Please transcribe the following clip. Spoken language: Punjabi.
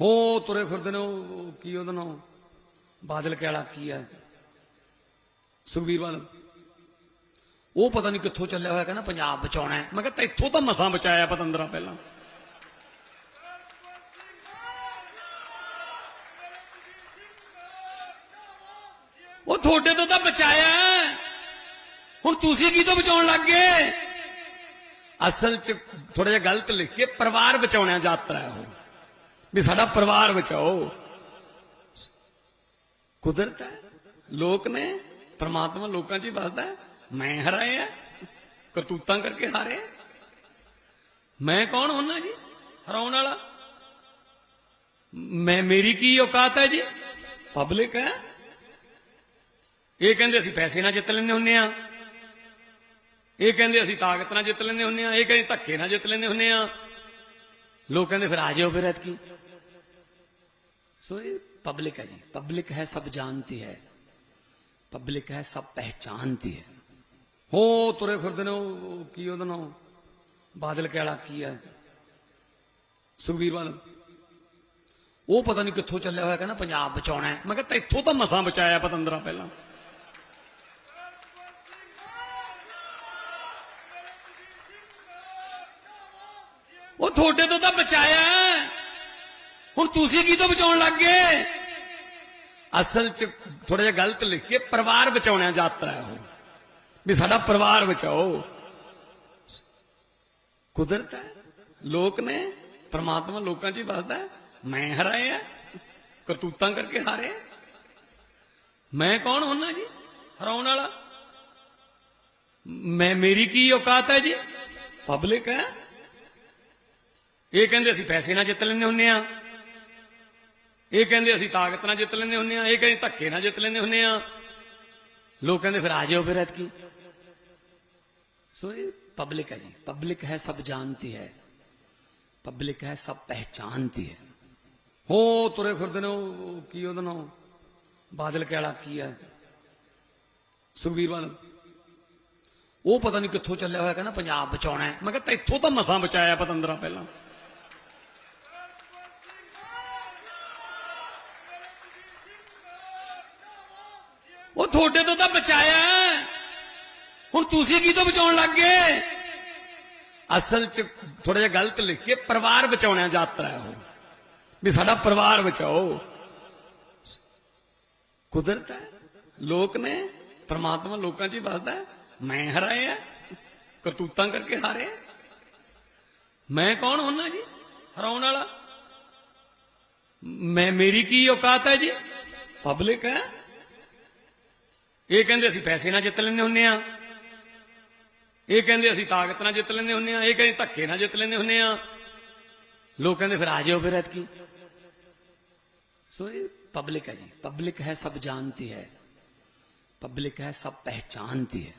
ਹੋ ਤੁਰੇ ਫਿਰਦੇ ਨੇ, ਉਹ ਕੀ ਉਹਦਾ ਨਾਮ? ਬਾਦਲ ਕੇ ਕੀ ਹੈ? ਸੁਖਬੀਰ ਬਾਦਲ। ਉਹ ਪਤਾ ਨਹੀਂ ਕਿੱਥੋਂ ਚੱਲਿਆ ਹੋਇਆ, ਕਹਿੰਦਾ ਪੰਜਾਬ ਬਚਾਉਣਾ ਮੈਂ ਕਿਹਾ ਇੱਥੋਂ ਤਾਂ ਮਸਾਂ ਬਚਾਇਆ ਪਤੰਦਰਾ ਪਹਿਲਾਂ। ਉਹ ਤੁਹਾਡੇ ਤੋਂ ਤਾਂ ਬਚਾਇਆ ਹੁਣ ਤੁਸੀਂ ਕੀ ਤੋਂ ਬਚਾਉਣ ਲੱਗ ਗਏ? ਅਸਲ 'ਚ ਥੋੜਾ ਜਿਹਾ ਗਲਤ ਲਿਖ ਕੇ ਪਰਿਵਾਰ ਬਚਾਉਣਾ ਯਾਤਰਾ ਹੈ ਉਹ। ਵੀ ਸਾਡਾ ਪਰਿਵਾਰ ਬਚਾਓ। ਕੁਦਰਤ ਹੈ। ਲੋਕ ਨੇ, ਪ੍ਰਮਾਤਮਾ ਲੋਕਾਂ 'ਚ ਹੀ ਵੱਸਦਾ ਹੈ। ਮੈਂ ਹਰਾਇਆ ਕਰਤੂਤਾਂ ਕਰਕੇ ਹਾਰੇ ਮੈਂ ਕੌਣ ਹੁੰਨਾ ਜੀ? ਹਰਾਉਣ ਵਾਲਾ? ਮੈਂ, ਮੇਰੀ ਕੀ ਔਕਾਤ ਹੈ ਜੀ? ਪਬਲਿਕ ਹੈ। ਇਹ ਕਹਿੰਦੇ ਅਸੀਂ ਪੈਸੇ ਨਾਲ ਜਿੱਤ ਲੈਂਦੇ ਹੁੰਨੇ ਆ ਇਹ ਕਹਿੰਦੇ ਅਸੀਂ ਤਾਕਤ ਨਾਲ ਜਿੱਤ ਲੈਂਦੇ ਹੁੰਨੇ ਆ ਇਹ ਕਹਿੰਦੇ ਧੱਕੇ ਨਾਲ ਜਿੱਤ ਲੈਂਦੇ ਹੁੰਨੇ ਆ ਲੋਕ ਕਹਿੰਦੇ ਫਿਰ ਆ ਜਾਓ ਫਿਰ ਐਤਕੀ ਸੋ ਇਹ ਪਬਲਿਕ ਹੈ ਜੀ ਪਬਲਿਕ ਹੈ ਸਭ ਜਾਣਤੀ ਹੈ ਪਬਲਿਕ ਹੈ ਸਭ ਪਹਿਚਾਨਤੀ ਹੈ ਹੋ ਤੁਰੇ ਫਿਰਦੇ ਨੇ ਉਹ ਕੀ ਉਹਦਾ ਨਾਮ ਬਾਦਲ ਕਹਿਲਾ ਕੀ ਹੈ ਸੁਖਬੀਰ ਬਾਦਲ ਉਹ ਪਤਾ ਨਹੀਂ ਕਿੱਥੋਂ ਚੱਲਿਆ ਹੋਇਆ ਕਹਿੰਦਾ ਪੰਜਾਬ ਬਚਾਉਣਾ ਹੈ ਮੈਂ ਕਿਹਾ ਇੱਥੋਂ ਤਾਂ ਮਸਾਂ ਬਚਾਇਆ ਪਤੰਦਰਾ ਪਹਿਲਾਂ ਤੁਹਾਡੇ ਤੋਂ ਤਾਂ ਬਚਾਇਆ ਹੁਣ ਤੁਸੀਂ ਕੀ ਤੋਂ ਬਚਾਉਣ ਲੱਗ ਗਏ? ਅਸਲ 'ਚ ਥੋੜਾ ਜਿਹਾ ਗਲਤ ਲਿਖ ਕੇ ਪਰਿਵਾਰ ਬਚਾਉਣਾ ਯਾਤਰਾ ਹੈ ਉਹ। ਵੀ ਸਾਡਾ ਪਰਿਵਾਰ ਬਚਾਓ। ਕੁਦਰਤ ਹੈ। ਲੋਕ ਨੇ, ਪ੍ਰਮਾਤਮਾ ਲੋਕਾਂ 'ਚ ਹੀ ਵਸਦਾ ਹੈ। ਮੈਂ ਹਰਾਇਆ ਕਰਤੂਤਾਂ ਕਰਕੇ ਹਾਰੇ ਮੈਂ ਕੌਣ ਹੁੰਨਾ ਜੀ? ਹਰਾਉਣ ਵਾਲਾ? ਮੈਂ ਮੇਰੀ ਕੀ ਔਕਾਤ ਹੈ ਜੀ? ਪਬਲਿਕ ਹੈ। ਇਹ ਕਹਿੰਦੇ ਅਸੀਂ ਪੈਸੇ ਨਾਲ ਜਿੱਤ ਲੈਂਦੇ ਹੁੰਨੇ ਆ। ਇਹ ਕਹਿੰਦੇ ਅਸੀਂ ਤਾਕਤ ਨਾਲ ਜਿੱਤ ਲੈਂਦੇ ਹੁੰਨੇ ਆ। ਇਹ ਕਹਿੰਦੇ ਧੱਕੇ ਨਾਲ ਜਿੱਤ ਲੈਂਦੇ ਹੁੰਨੇ ਆ। ਲੋਕ ਕਹਿੰਦੇ ਫਿਰ ਆ ਜਾਓ ਫਿਰ ਐਤਕੀ। ਸੋ ਇਹ ਪਬਲਿਕ ਹੈ ਜੀ। ਪਬਲਿਕ ਹੈ ਸਭ ਜਾਣਤੀ ਹੈ। ਪਬਲਿਕ ਹੈ ਸਭ ਪਹਿਚਾਨਤੀ ਹੈ। ਹੋ ਤੁਰੇ ਫਿਰਦੇ ਨੇ ਉਹ ਕੀ ਉਹਦਾ ਨਾਮ? ਬਾਦਲ ਕੇ ਕੀ ਹੈ? ਸੁਖਬੀਰ ਬਾਦਲ। ਉਹ ਪਤਾ ਨਹੀਂ ਕਿੱਥੋਂ ਚੱਲਿਆ ਹੋਇਆ, ਕਹਿੰਦਾ ਪੰਜਾਬ ਬਚਾਉਣਾ ਹੈ। ਮੈਂ ਕਿਹਾ ਇੱਥੋਂ ਤਾਂ ਮਸਾਂ ਬਚਾਇਆ ਪਤੰਦਰਾ ਪਹਿਲਾਂ। ਉਹ ਤੁਹਾਡੇ ਤੋਂ ਤਾਂ ਬਚਾਇਆ ਹੁਣ ਤੁਸੀਂ ਕੀ ਤੋਂ ਬਚਾਉਣ ਲੱਗ ਗਏ? ਅਸਲ 'ਚ ਥੋੜਾ ਜਿਹਾ ਗਲਤ ਲਿਖ ਕੇ ਪਰਿਵਾਰ ਬਚਾਉਣਾ ਯਾਤਰਾ ਹੈ ਉਹ। ਵੀ ਸਾਡਾ ਪਰਿਵਾਰ ਬਚਾਓ। ਕੁਦਰਤ ਹੈ। ਲੋਕ ਨੇ, ਪ੍ਰਮਾਤਮਾ ਲੋਕਾਂ 'ਚ ਹੀ ਵਸਦਾ ਹੈ। ਮੈਂ ਹਰਾਇਆ ਕਰਤੂਤਾਂ ਕਰਕੇ ਹਾਰੇ ਮੈਂ ਕੌਣ ਹੁੰਨਾ ਜੀ? ਹਰਾਉਣ ਵਾਲਾ? ਮੈਂ, ਮੇਰੀ ਕੀ ਔਕਾਤ ਹੈ ਜੀ? ਪਬਲਿਕ ਹੈ। ਇਹ ਕਹਿੰਦੇ ਅਸੀਂ ਪੈਸੇ ਨਾਲ ਜਿੱਤ ਲੈਂਦੇ ਹੁੰਨੇ ਆ ਇਹ ਕਹਿੰਦੇ ਅਸੀਂ ਤਾਕਤ ਨਾਲ ਜਿੱਤ ਲੈਂਦੇ ਹੁੰਨੇ ਆ ਇਹ ਕਹਿੰਦੇ ਧੱਕੇ ਨਾਲ ਜਿੱਤ ਲੈਂਦੇ ਹੁੰਨੇ ਆ ਲੋਕ ਕਹਿੰਦੇ ਫਿਰ ਆ ਜਾਓ ਫਿਰ ਐਤਕੀ ਸੋ ਇਹ ਪਬਲਿਕ ਹੈ ਜੀ ਪਬਲਿਕ ਹੈ ਸਭ ਜਾਣਤੀ ਹੈ पब्लिक है सब पहचानती है